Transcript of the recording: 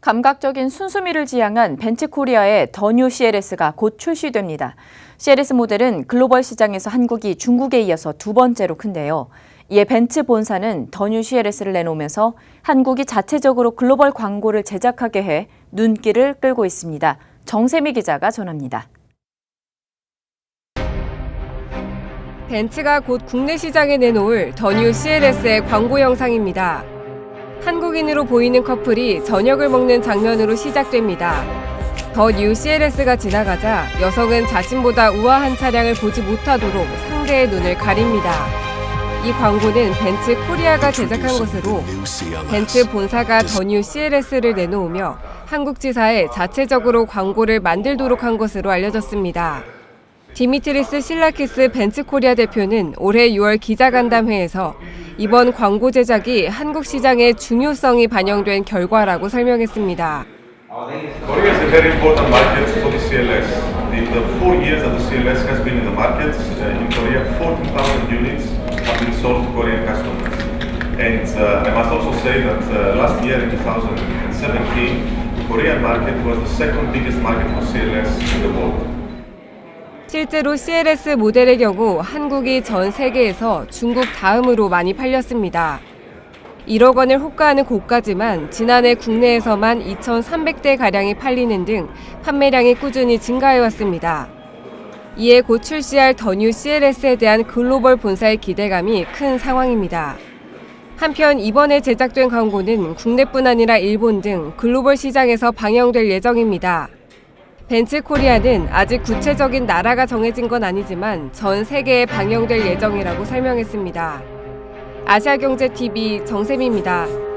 감각적인 순수미를 지향한 벤츠코리아의 더 뉴 CLS가 곧 출시됩니다. CLS 모델은 글로벌 시장에서 한국이 중국에 이어서 두 번째로 큰데요. 이에 벤츠 본사는 더 뉴 CLS를 내놓으면서 한국이 자체적으로 글로벌 광고를 제작하게 해 눈길을 끌고 있습니다. 정세미 기자가 전합니다. 벤츠가 곧 국내 시장에 내놓을 더 뉴 CLS의 광고 영상입니다. 한국인으로 보이는 커플이 저녁을 먹는 장면으로 시작됩니다. 더 뉴 CLS가 지나가자 여성은 자신보다 우아한 차량을 보지 못하도록 상대의 눈을 가립니다. 이 광고는 벤츠 코리아가 제작한 것으로 벤츠 본사가 더 뉴 CLS를 내놓으며 한국 지사에 자체적으로 광고를 만들도록 한 것으로 알려졌습니다. 디미트리스 실라키스 벤츠 코리아 대표는 올해 6월 기자간담회에서 이번 광고 제작이 한국 시장의 중요성이 반영된 결과라고 설명했습니다. Korea is a very important market for the CLS. The, the four years that the CLS has been in the market, uh, in Korea, 14,000 units have been sold to Korean customers. And uh, I must also say that uh, last year, in 2017, the Korean market was the second biggest market for CLS in the world. 실제로 CLS 모델의 경우 한국이 전 세계에서 중국 다음으로 많이 팔렸습니다. 1억 원을 호가하는 고가지만 지난해 국내에서만 2,300대 가량이 팔리는 등 판매량이 꾸준히 증가해왔습니다. 이에 곧 출시할 더뉴 CLS에 대한 글로벌 본사의 기대감이 큰 상황입니다. 한편 이번에 제작된 광고는 국내뿐 아니라 일본 등 글로벌 시장에서 방영될 예정입니다. 벤츠 코리아는 아직 구체적인 나라가 정해진 건 아니지만 전 세계에 방영될 예정이라고 설명했습니다. 아시아경제TV 정샘입니다.